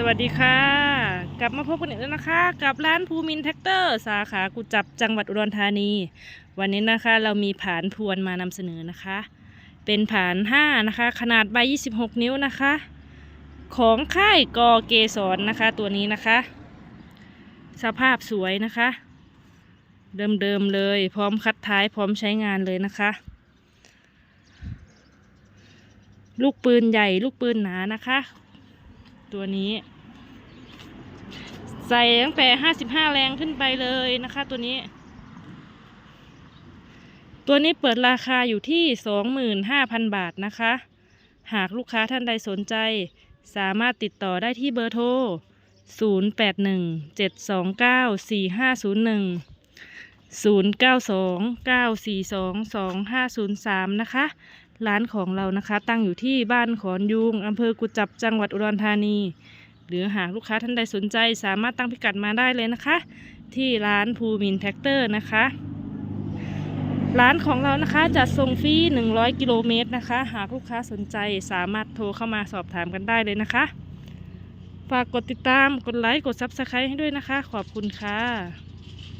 สวัสดีค่ะ กลับมาพบกันอีกแล้วนะคะ กับร้านภูมินแท็กเตอร์ สาขากุจับจังหวัดอุดรธานี วันนี้นะคะเรามีผานพวนมานำเสนอนะคะ เป็นผาน5นะคะ ขนาดใบ 26 นิ้วนะคะ ของค่ายกอเกสรนะคะ ตัวนี้นะคะ สภาพสวยนะคะ เดิมๆเลย พร้อมคัดท้ายพร้อมใช้งานเลยนะคะ ลูกปืนใหญ่ลูกปืนหนานะคะ ตัวนี้ ใส่ตั้งแต่55แรงขึ้นไปเลยนะคะ ตัวนี้ ตัวนี้เปิดราคาอยู่ที่25,000บาทนะคะ หากลูกค้าท่านใดสนใจ สามารถติดต่อได้ที่เบอร์โทร 0817294501 0929422503 นะคะ ร้านของเรานะคะ ตั้งอยู่ที่บ้านขอนยุงอำเภอกุจับจังหวัดอุดรธานี หรือหากลูกค้าท่านใดสนใจสามารถตั้งพิกัดมาได้เลยนะคะ ที่ร้านภูมินแท็กเตอร์นะคะ ร้านของเรานะคะจะส่งฟรี 100 กิโลเมตรนะคะ หากลูกค้าสนใจสามารถโทรเข้ามาสอบถามกันได้เลยนะคะ ฝากกดติดตาม กดไลค์ กด Subscribe ให้ด้วยนะคะ ขอบคุณค่ะ